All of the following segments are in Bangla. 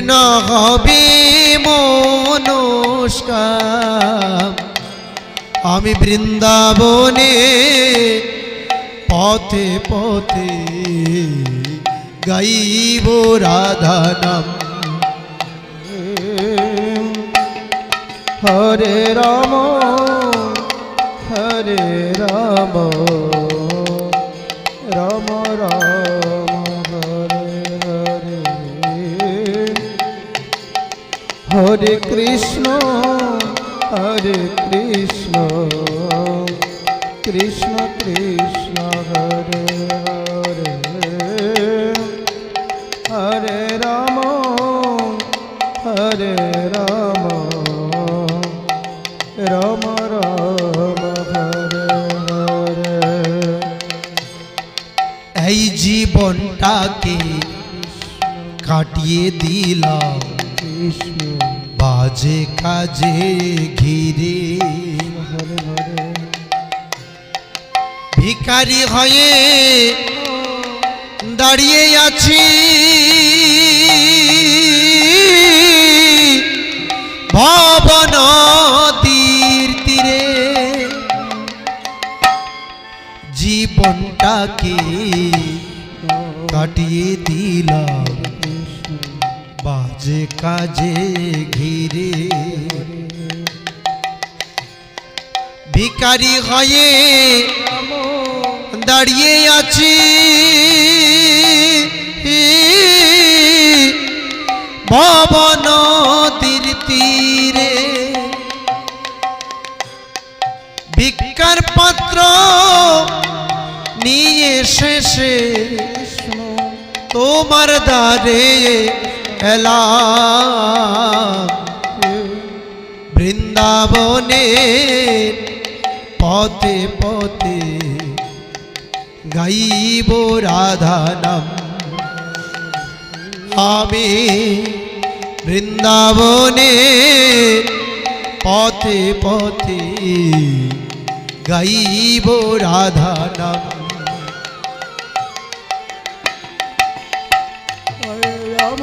পূর্ণ হবে মনস্কাম। আমি বৃন্দাবনে পথে পথে গাইব রাধানাম। হরে রাম হরে রাম রাম রাম। হরে কৃষ্ণ হরে কৃষ্ণ কৃষ্ণ কৃষ্ণ, হরে হরে হরে রাম হরে রাম রাম রাম, হরে হরে। এই জীবনটাকে কাটিয়ে দিলাম। কৃষ্ণ। বাজে কাজে ঘিরে। ভিখারি হয়ে দাঁড়িয়ে আছি। ভবন তীর তীরে। জীবনটাকে কাটিয়ে দিলাম। বাজে কাজে ঘিরে ভিখারি হয়ে দাঁড়িয়ে আছি। ভবন তীর তীরে ভিক্ষার পাত্র নিয়ে শেষে তোমার দ্বারে এলাম বৃন্দাবনে পথে পথে গাইব রাধানাম। আমি বৃন্দাবনে পথে পথে গাইব রাধানাম। রাম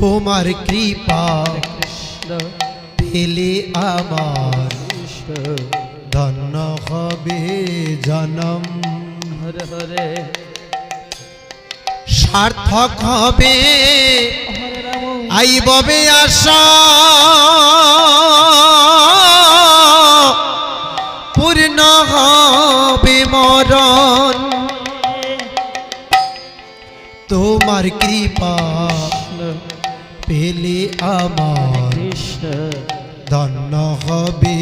তোমার কৃপা পেলে আমার ধন্য হবে জনম। হরে হরে। সার্থক হবে। রাম। আশা। পূর্ণ হবে মরণ। তোমার কৃপা পেলে আমার ধন্য হবে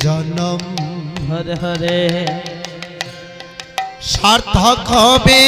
জনম। হরে হরে। সার্থক হবে।